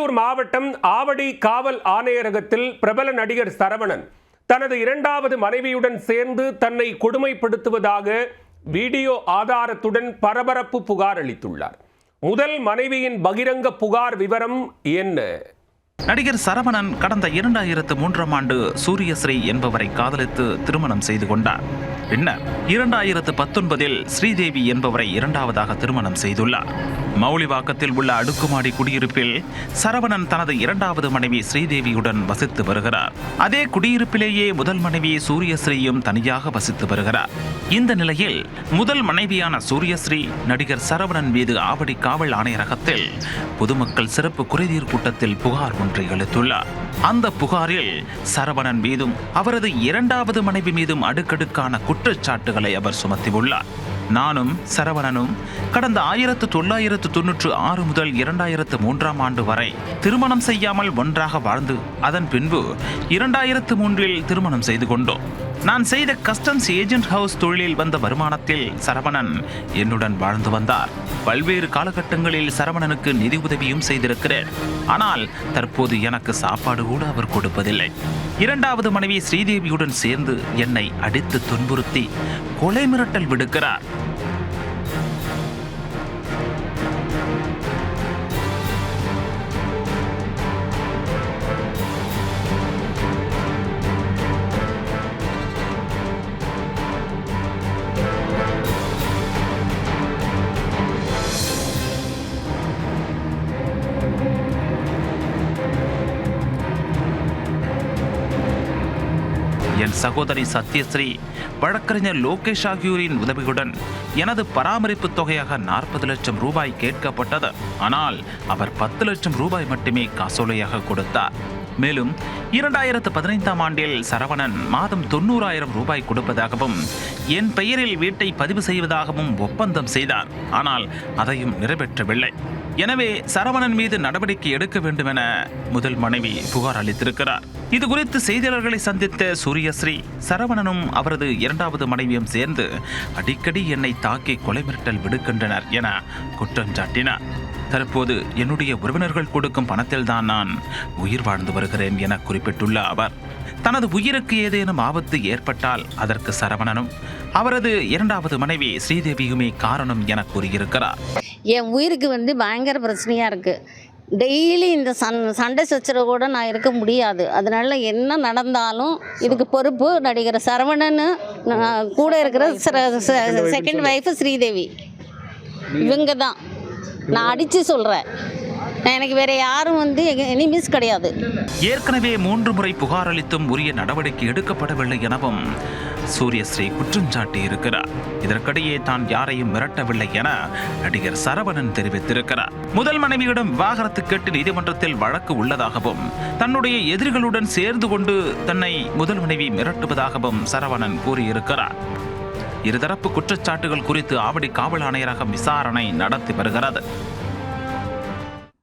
வேலூர் மாவட்டம் ஆவடி காவல் ஆணையரகத்தில் பிரபல நடிகர் சரவணன் தனது இரண்டாவது மனைவியுடன் சேர்ந்து தன்னை கொடுமைப்படுத்துவதாக வீடியோ ஆதாரத்துடன் பரபரப்பு புகார் அளித்துள்ளார். முதல் மனைவியின் பகிரங்க புகார் விவரம் என்ன? நடிகர் சரவணன் கடந்த இரண்டாயிரத்து மூன்றாம் ஆண்டு சூரியஸ்ரீ என்பவரை காதலித்து திருமணம் செய்து கொண்டார். பின்னர் இரண்டாயிரத்து பத்தொன்பதில் ஸ்ரீதேவி என்பவரை இரண்டாவதாக திருமணம் செய்துள்ளார். மௌலிவாக்கத்தில் உள்ள அடுக்குமாடி குடியிருப்பில் சரவணன் தனது இரண்டாவது மனைவி ஸ்ரீதேவியுடன் வசித்து வருகிறார். அதே குடியிருப்பிலேயே முதல் மனைவி சூரியஸ்ரீயும் தனியாக வசித்து வருகிறார். இந்த நிலையில் முதல் மனைவியான சூரியஸ்ரீ நடிகர் சரவணன் மீது ஆவடி காவல் ஆணையரகத்தில் பொதுமக்கள் சிறப்பு குறைதீர் கூட்டத்தில் புகார் ஒன்றை அளித்துள்ளார். அந்த புகாரில் சரவணன் மீதும் அவரது இரண்டாவது மனைவி மீதும் அடுக்கடுக்கான குற்றச்சாட்டுகளை அவர் சுமத்தியுள்ளார். நானும் சரவணனும் கடந்த ஆயிரத்து தொள்ளாயிரத்து தொன்னூற்று ஆறு முதல் இரண்டாயிரத்து மூன்றாம் ஆண்டு வரை திருமணம் செய்யாமல் ஒன்றாக வாழ்ந்து அதன் பின்பு இரண்டாயிரத்து மூன்றில் திருமணம் செய்து கொண்டோம். நான் செய்த கஸ்டம்ஸ் ஏஜென்ட் ஹவுஸ் தொழிலில் வந்த வருமானத்தில் சரவணன் என்னுடன் வாழ்ந்து வந்தார். பல்வேறு காலகட்டங்களில் சரவணனுக்கு நிதி உதவியும் செய்திருக்கிறேன். ஆனால் தற்போது எனக்கு சாப்பாடு கூட அவர் கொடுப்பதில்லை. இரண்டாவது மனைவி ஸ்ரீதேவியுடன் சேர்ந்து என்னை அடித்து துன்புறுத்தி கொலை மிரட்டல் விடுக்கிறார். என் சகோதரி சத்யஸ்ரீ வழக்கறிஞர் லோகேஷ் ஆகியோரின் உதவியுடன் எனது பராமரிப்பு தொகையாக நாற்பது லட்சம் ரூபாய் கேட்கப்பட்டது. ஆனால் அவர் பத்து லட்சம் ரூபாய் மட்டுமே காசோலையாக கொடுத்தார். மேலும் இரண்டாயிரத்து பதினைந்தாம் ஆண்டில் சரவணன் மாதம் தொண்ணூறாயிரம் ரூபாய் கொடுப்பதாகவும் என் பெயரில் வீட்டை பதிவு செய்வதாகவும் ஒப்பந்தம் செய்தார். ஆனால் அதையும் நிறைவேற்றவில்லை. எனவே சரவணன் மீது நடவடிக்கை எடுக்க வேண்டும் என முதல் மனைவி புகார் அளித்திருக்கிறார். இது குறித்து செய்தியாளர்களை சந்தித்த சூரியஸ்ரீ சரவணனும் அவரது இரண்டாவது மனைவியும் சேர்ந்து அடிக்கடி என்னை தாக்கி கொலை மிரட்டல் விடுக்கின்றனர் என குற்றம் சாட்டினார். தற்போது என்னுடைய உறவினர்கள் கொடுக்கும் பணத்தில்தான் நான் உயிர் வாழ்ந்து வருகிறேன் என குறிப்பிட்டுள்ள அவர் தனது உயிருக்கு ஏதேனும் ஆபத்து ஏற்பட்டால் அதற்கு சரவணனும் அவரது இரண்டாவது மனைவி ஸ்ரீதேவியுமே காரணம் என கூறியிருக்கிறார். என் உயிருக்கு வந்து பயங்கர பிரச்சனையாக இருக்குது டெய்லி இந்த சண் சண்டை சச்சரவு கூட நான் இருக்க முடியாது. அதனால என்ன நடந்தாலும் இதுக்கு பொறுப்பு நடிகர் சரவணன் கூட இருக்கிற செகண்ட் ஒய்ஃபு ஸ்ரீதேவி. இவங்க தான். நான் அடித்து சொல்கிறேன் எனக்கு வேறு யாரும் வந்து எனிமீஸ் கிடையாது. ஏற்கனவே மூன்று முறை புகார் அளித்தும் உரிய நடவடிக்கை எடுக்கப்படவில்லை எனவும் சூரியஸ்ரீ குற்றம் சாட்டியிருக்கிறார் இதற்கிடையே தான் யாரையும் மிரட்டவில்லை என நடிகர் சரவணன் தெரிவித்திருக்கிறார். முதல் மனைவியிடம் விவாகரத்து கேட்டு நீதிமன்றத்தில் வழக்கு உள்ளதாகவும் தன்னுடைய எதிரிகளுடன் சேர்ந்து கொண்டு தன்னை முதல் மனைவி மிரட்டுவதாகவும் சரவணன் கூறியிருக்கிறார். இருதரப்பு குற்றச்சாட்டுகள் குறித்து ஆவடி காவல் ஆணையரகம் விசாரணை நடத்தி வருகிறது.